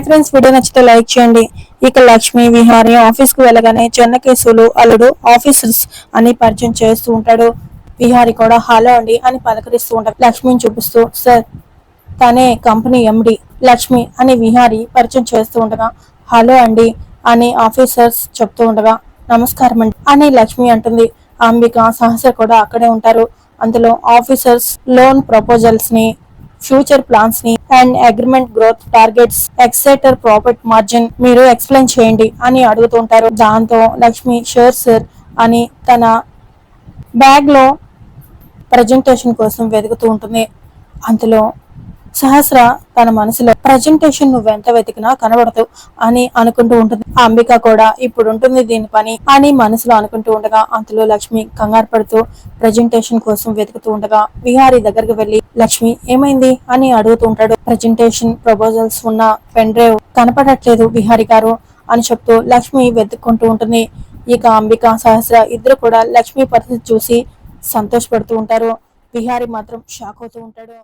Hi friends video నచ్చితే like చేయండి. ఇక లక్ష్మి విహారి ఆఫీస్కు వెళ్ళగానే చెన్నకేశవులు అల్లుడు ఆఫీసర్స్ అని పరిచయం చేస్తూ ఉంటాడు. విహారి కూడా హలో అండి అని పలకరిస్తూ ఉంటాడు. లక్ష్మిని చూపిస్తూ సార్ తనే కంపెనీ ఎండి లక్ష్మి అని విహారి పరిచయం చేస్తూ ఉండగా హలో అండి అని ఆఫీసర్స్ చెప్తూ ఉండగా నమస్కారం అండి అని లక్ష్మి అంటుంది. అంబిక సహస కూడా అక్కడే ఉంటారు. అందులో ఆఫీసర్స్ లోన్ ప్రపోజల్స్ని future ప్లాన్స్ని and agreement growth targets etcetera profit margin మీరు ఎక్స్ప్లెయిన్ చేయండి అని అడుగుతుంటారు. దాంతో లక్ష్మి షూర్ సార్ అని తన బ్యాగ్లో ప్రజెంటేషన్ కోసం వెతుకుతూ ఉంటుంది. అందులో సహస్ర తన మనసులో ప్రజెంటేషన్ నువ్వు ఎంత వెతికినా కనబడదు అని అనుకుంటూ ఉంటుంది. అంబిక కూడా ఇప్పుడు ఉంటుంది దీని పని అని మనసులో అనుకుంటూ ఉండగా అంతలో లక్ష్మి కంగారు పడుతూ ప్రజెంటేషన్ కోసం వెతుకుతూ ఉండగా విహారీ దగ్గరికి వెళ్ళి లక్ష్మి ఏమైంది? అని అడుగుతూ ఉంటాడు. ప్రజెంటేషన్ ప్రపోజల్స్ ఉన్న పెన్ డ్రైవ్ కనపడట్లేదు విహారీ గారు అని చెప్తూ లక్ష్మి వెతుక్కుంటూ ఉంటుంది. ఇక అంబిక సహస్ర ఇద్దరు కూడా లక్ష్మి పరిస్థితి చూసి సంతోషపడుతూ ఉంటారు. విహారీ మాత్రం షాక్ అవుతూ ఉంటాడు.